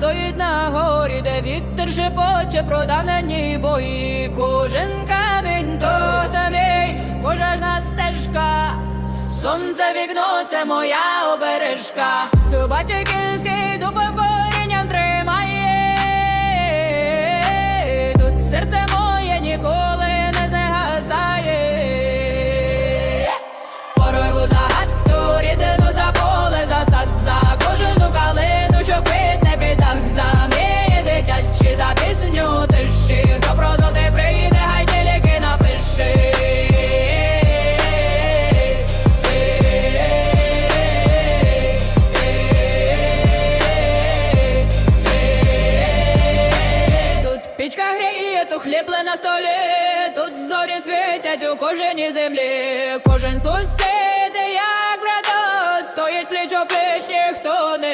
стоїть на горі, де вітер шепоче продавнені бої. Кожен камінь то та мій, пожежна стежка. Сонце вікно, це моя обережка. То батьківський пісню тиші. Хто про то ти прийде, хай тільки напиши. Тут пічка гріє, то хліб на столі, тут зорі світять у кожній землі. Кожен сусід, як брат, стоїть пліч о пліч, ніхто не